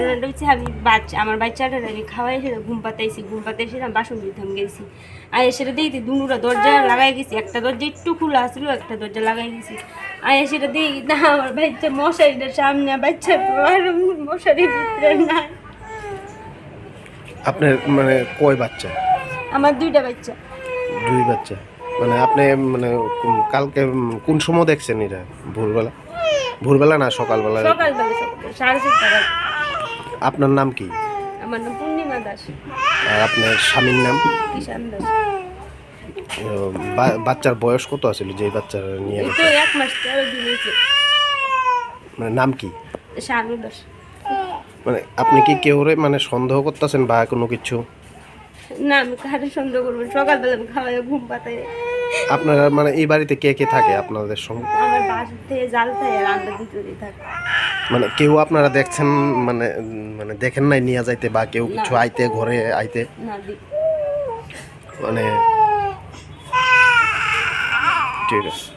হচ্ছে আমি বাচ্চা আমার বাচ্চাটা আমি খাওয়াই এসে ঘুম পাতাইছি ঘুম পাতে এসে আমি বাসন গেছি। আর সেটা দেখি দুনুরা দরজা লাগাই গেছি একটা দরজা একটু খোলা আসলো একটা দরজা লাগাই গেছি আর সেটা দেখি না আমার বাচ্চা মশারিটার সামনে বাচ্চা ভিতরে না আপনার মানে কয় বাচ্চা? আমার দুইটা বাচ্চা। দুই বাচ্চা। মানে আপনি মানে কালকে কোন সময় দেখছেন এটা ভোরবেলা? ভোরবেলা না সকালবেলা? সকালবেলা সকাল সাড়ে সাতটা। আপনার নাম কি? আমার নাম পূর্ণিমা দাস। আর আপনার স্বামীর নাম? কিষান দাস। বাচ্চার বয়স কত আছিল যে বাচ্চার নিয়ে তো এক মাস তেরো দিন হয়েছে। মানে নাম কি? শানু দাস। মানে আপনি কি কেউ রে মানে সন্দেহ করতেছেন বা কোনো কিছু? না আমি কাহারে সন্দেহ করব। সকালবেলা আমি খাওয়াই ঘুম পাতাই আপনারা মানে এই বাড়িতে কে কে থাকে আপনাদের সঙ্গে? আমার জাল থাকে আর আমরা থাকি। মানে কেউ আপনারা দেখছেন মানে মানে দেখেন নাই নিয়ে যাইতে বা কেউ কিছু আইতে ঘরে আইতে? না দি মানে ঠিক আছে।